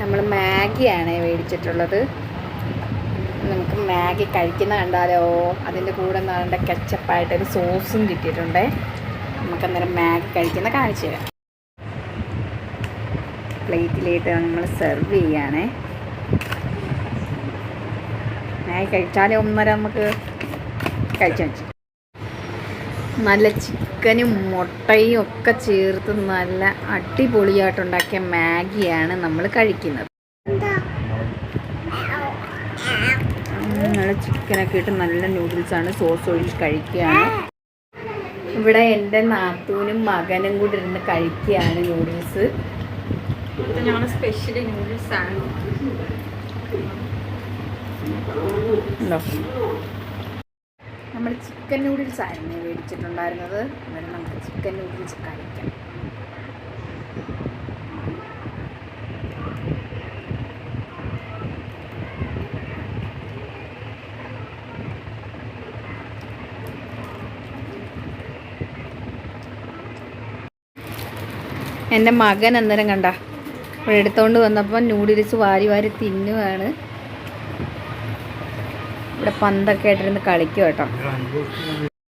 നമ്മൾ മാഗിയാണ് മേടിച്ചിട്ടുള്ളത്. നമുക്ക് മാഗി കഴിക്കുന്ന കണ്ടാലോ? അതിന്റെ കൂടെ നാണ്ട കെച്ചപ്പായിട്ടൊരു സോസും കിട്ടിയിട്ടുണ്ട്. നമുക്ക് അന്നേരം മാഗി കഴിക്കുന്ന കാണിച്ചു തരാം. പ്ലേറ്റിലേക്ക് നമ്മൾ സെർവ് ചെയ്യാണ് മാഗി കഴിച്ചാലേ ഒന്നര നമുക്ക് കഴിച്ചു വെച്ചു. നല്ല ചിക്കനും മുട്ടയും ഒക്കെ ചേർത്ത് നല്ല അടിപൊളിയായിട്ടുണ്ടാക്കിയ മാഗിയാണ് നമ്മൾ കഴിക്കുന്നത്. നല്ല ചിക്കനൊക്കെ ഇട്ട് നല്ല നൂഡിൽസാണ് സോസ് ഒഴിച്ച് കഴിക്കുകയാണ്. ഇവിടെ എന്റെ നാത്തൂനും മകനും കൂടി ഇരുന്ന് കഴിക്കുകയാണ് നൂഡിൽസ്. സ്പെഷ്യലി സ്പെഷ്യൽ നൂഡിൽസ് ആണ് ഉണ്ടോ? നമ്മൾ ചിക്കൻ നൂഡിൽസ് ആയിരുന്നു മേടിച്ചിട്ടുണ്ടായിരുന്നത്. അന്നേരം നമുക്ക് ചിക്കൻ നൂഡിൽസ് കഴിക്കാം. എന്റെ മകൻ അന്നേരം കണ്ട ഇവിടെ എടുത്തോണ്ട് വന്നപ്പോൾ നൂഡിൽസ് വാരി വാരി തിന്നുവാണ്. ഇവിടെ പന്തൊക്കെ ആയിട്ടിരുന്ന് കളിക്കും കേട്ടോ.